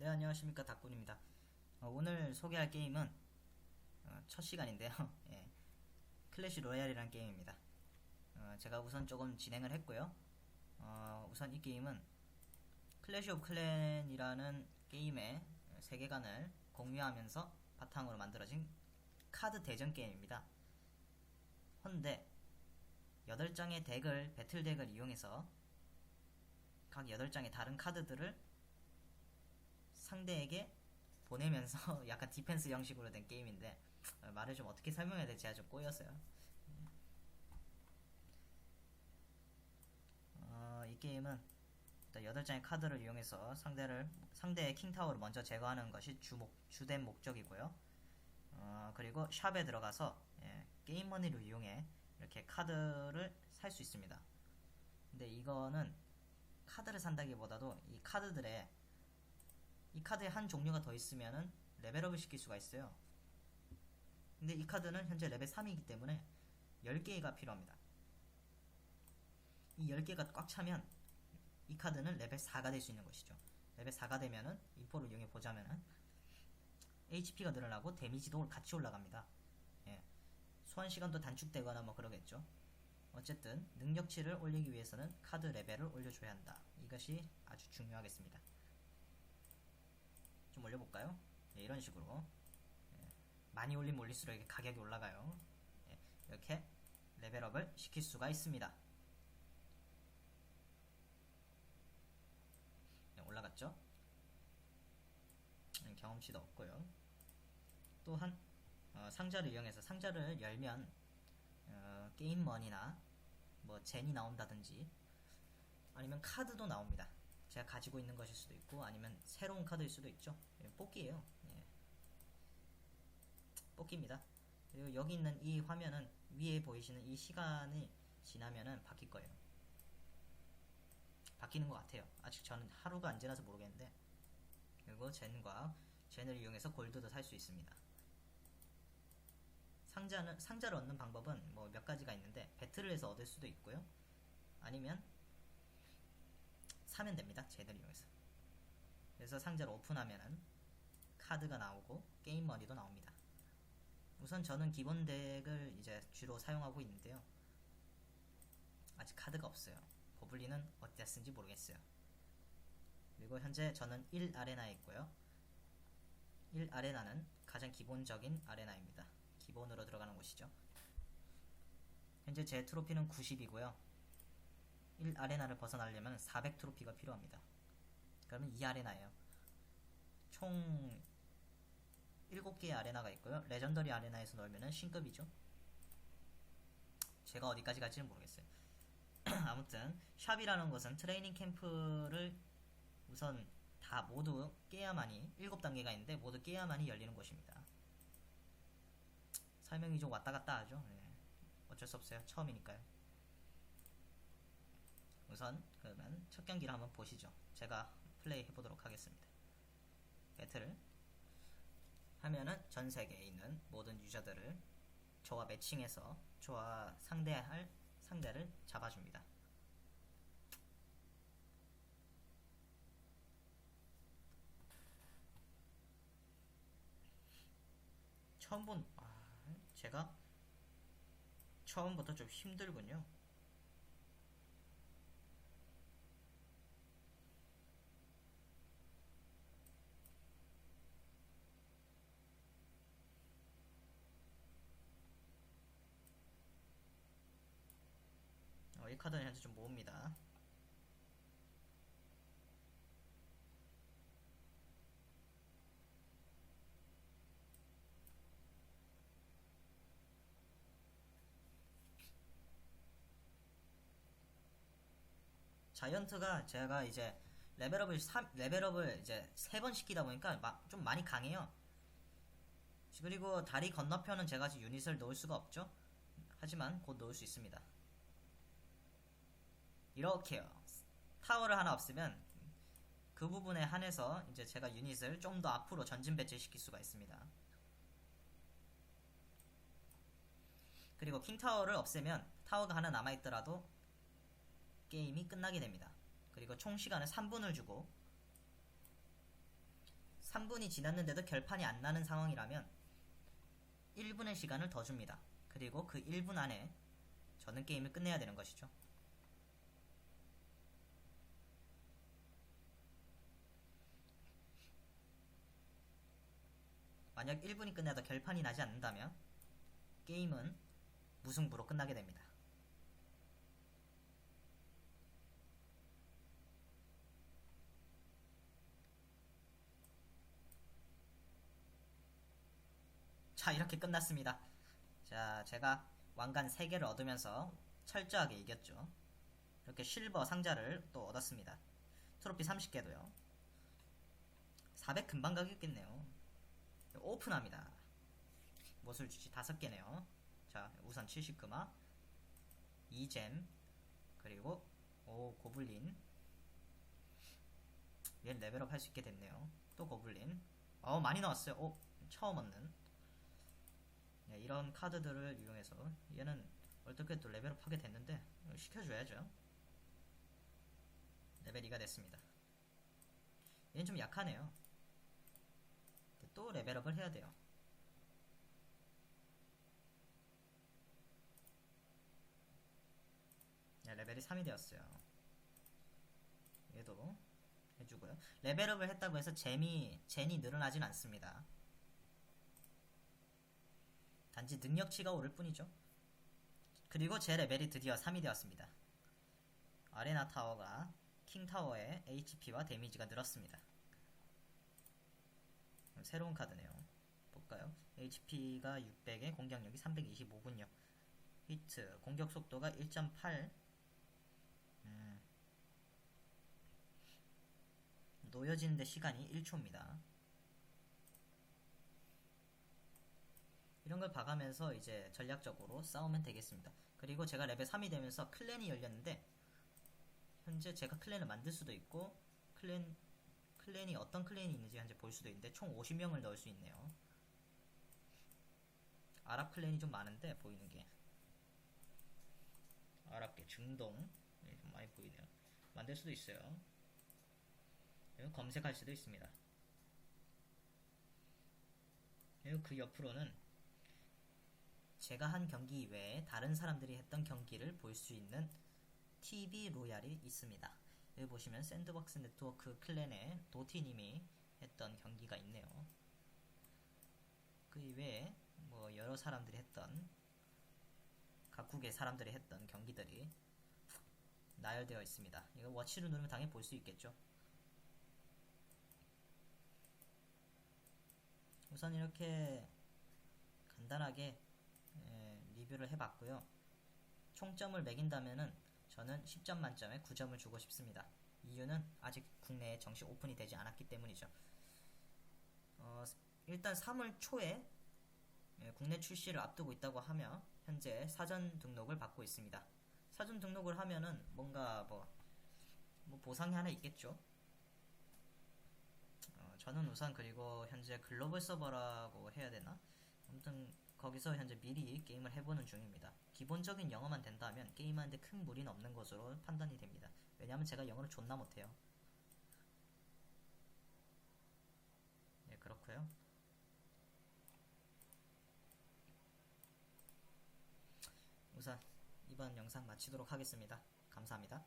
네 안녕하십니까. 닥군입니다. 어, 오늘 소개할 게임은 어, 첫 시간인데요. 예, 클래시 로얄이라는 게임입니다. 어, 제가 우선 조금 진행을 했고요. 어, 우선 이 게임은 클래시 오브 클랜이라는 게임의 세계관을 공유하면서 바탕으로 만들어진 카드 대전 게임입니다. 헌데 8장의 덱을 배틀 덱을 이용해서 각 8장의 다른 카드들을 상대에게 보내면서 약간 디펜스 형식으로 된 게임인데 어, 말을 좀 어떻게 설명해야 될지 좀 꼬였어요. 어, 이 게임은 일단 8장의 카드를 이용해서 상대를 상대의 킹타워를 먼저 제거하는 것이 주목 주된 목적이고요. 어, 그리고 샵에 들어가서 예, 게임 머니를 이용해 이렇게 카드를 살 수 있습니다. 근데 이거는 카드를 산다기보다도 이 카드들의 이 카드에 한 종류가 더 있으면은 레벨업을 시킬 수가 있어요. 근데 이 카드는 현재 레벨 3이기 때문에 10개가 필요합니다. 이 10개가 꽉 차면 이 카드는 레벨 4가 될 수 있는 것이죠. 레벨 4가 되면은 인포를 이용해 보자면은 HP가 늘어나고 데미지도 같이 올라갑니다. 예. 소환 시간도 단축되거나 뭐 그러겠죠. 어쨌든 능력치를 올리기 위해서는 카드 레벨을 올려줘야 한다. 이것이 아주 중요하겠습니다. 좀 올려볼까요? 네, 이런 식으로 예, 많이 올리면 올릴수록 이게 가격이 올라가요. 예, 이렇게 레벨업을 시킬 수가 있습니다. 네, 올라갔죠? 음, 경험치도 없고요. 또한 어, 상자를 이용해서 상자를 열면 어, 게임머니나 뭐 젠이 나온다든지 아니면 카드도 나옵니다. 제가 가지고 있는 것일 수도 있고 아니면 새로운 카드일 수도 있죠. 예, 뽑기예요. 예. 뽑기입니다. 그리고 여기 있는 이 화면은 위에 보이시는 이 시간이 지나면은 바뀔 거예요. 바뀌는 것 같아요. 아직 저는 하루가 안 지나서 모르겠는데 그리고 젠과 젠을 이용해서 골드도 살 수 있습니다. 상자는 상자를 얻는 방법은 뭐 몇 가지가 있는데 배틀을 해서 얻을 수도 있고요. 아니면 사면 됩니다. 쟤들 이용해서. 그래서 상자를 오픈하면은 카드가 나오고 게임 머니도 나옵니다. 우선 저는 기본 덱을 이제 주로 사용하고 있는데요. 아직 카드가 없어요. 고블린은 어디다 쓴지 모르겠어요. 그리고 현재 저는 1 아레나에 있고요. 1 아레나는 가장 기본적인 아레나입니다. 기본으로 들어가는 곳이죠. 현재 제 트로피는 90이고요. 1 아레나를 벗어나려면 400 트로피가 필요합니다. 그러면 2 아레나예요. 총 7개의 아레나가 있고요. 레전더리 아레나에서 놀면은 신급이죠. 제가 어디까지 갈지는 모르겠어요. 아무튼 샵이라는 것은 트레이닝 캠프를 우선 다 모두 깨야만이 7단계가 있는데 모두 깨야만이 열리는 곳입니다. 설명이 좀 왔다 갔다 하죠. 예. 어쩔 수 없어요. 처음이니까요. 우선 그러면 첫 경기를 한번 보시죠. 제가 플레이 해보도록 하겠습니다. 배틀을 하면은 전 세계에 있는 모든 유저들을 저와 매칭해서 저와 상대할 상대를 잡아줍니다. 처음 본, 아, 제가 처음부터 좀 힘들군요. 어, 이 카드는 현재 좀 모읍니다. 자이언트가 제가 이제 레벨업을 3, 레벨업을 이제 세번 시키다 보니까 마, 좀 많이 강해요. 그리고 다리 건너편은 제가 지금 유닛을 넣을 수가 없죠. 하지만 곧 넣을 수 있습니다. 이렇게요. 타워를 하나 없으면 그 부분에 한해서 이제 제가 유닛을 좀 더 앞으로 전진 배치시킬 수가 있습니다. 그리고 킹타워를 없애면 타워가 하나 남아있더라도 게임이 끝나게 됩니다. 그리고 총 시간은 3분을 주고 3분이 지났는데도 결판이 안 나는 상황이라면 1분의 시간을 더 줍니다. 그리고 그 1분 안에 저는 게임을 끝내야 되는 것이죠. 만약 1분이 끝나도 결판이 나지 않는다면 게임은 무승부로 끝나게 됩니다. 자, 이렇게 끝났습니다. 자, 제가 왕관 3개를 얻으면서 철저하게 이겼죠. 이렇게 실버 상자를 또 얻었습니다. 트로피 30개도요. 400 금방 가겠겠네요. 오픈합니다. 무엇을 주지? 5개네요. 자, 우선 70금화, 2잼, 그리고 오 고블린. 얘 레벨업 할 수 있게 됐네요. 또 고블린. 어, 많이 나왔어요. 오, 처음 얻는. 네, 이런 카드들을 이용해서 얘는 어떻게 또 레벨업 하게 됐는데 시켜줘야죠. 레벨 2가 됐습니다. 얘는 좀 약하네요. 또 레벨업을 해야 돼요. 네, 레벨이 3이 되었어요. 얘도 해주고요. 레벨업을 했다고 해서 잼이, 젠이 늘어나진 않습니다. 단지 능력치가 오를 뿐이죠. 그리고 제 레벨이 드디어 3이 되었습니다. 아레나 타워가 킹 타워의 HP와 데미지가 늘었습니다. 새로운 카드네요. 볼까요? HP가 600에 공격력이 325군요. 히트, 공격 속도가 1.8. 음. 놓여지는데 시간이 1초입니다. 이런 걸 봐가면서 이제 전략적으로 싸우면 되겠습니다. 그리고 제가 레벨 3이 되면서 클랜이 열렸는데 현재 제가 클랜을 만들 수도 있고 클랜 클랜이 어떤 클랜이 있는지 현재 볼 수도 있는데 총 50명을 넣을 수 있네요. 아랍 클랜이 좀 많은데 보이는 게 아랍계 중동 네, 좀 많이 보이네요. 만들 수도 있어요. 검색할 수도 있습니다. 그리고 그 옆으로는 제가 한 경기 이외에 다른 사람들이 했던 경기를 볼 수 있는 TV 로얄이 있습니다. 여기 보시면 샌드박스 네트워크 클랜의 도티님이 했던 경기가 있네요. 그 이외에 뭐 여러 사람들이 했던 각국의 사람들이 했던 경기들이 나열되어 있습니다. 이거 워치를 누르면 당연히 볼 수 있겠죠. 우선 이렇게 간단하게 예, 리뷰를 해봤고요. 총점을 매긴다면은 저는 10점 만점에 9점을 주고 싶습니다. 이유는 아직 국내에 정식 오픈이 되지 않았기 때문이죠. 어, 일단 3월 초에 예, 국내 출시를 앞두고 있다고 하며 현재 사전 등록을 받고 있습니다. 사전 등록을 하면은 뭔가 뭐, 뭐 보상이 하나 있겠죠. 어, 저는 우선 그리고 현재 글로벌 서버라고 해야 되나? 아무튼 거기서 현재 미리 게임을 해보는 중입니다. 기본적인 영어만 된다면 게임하는데 큰 무리는 없는 것으로 판단이 됩니다. 왜냐하면 제가 영어를 존나 못해요. 네, 그렇고요. 우선 이번 영상 마치도록 하겠습니다. 감사합니다.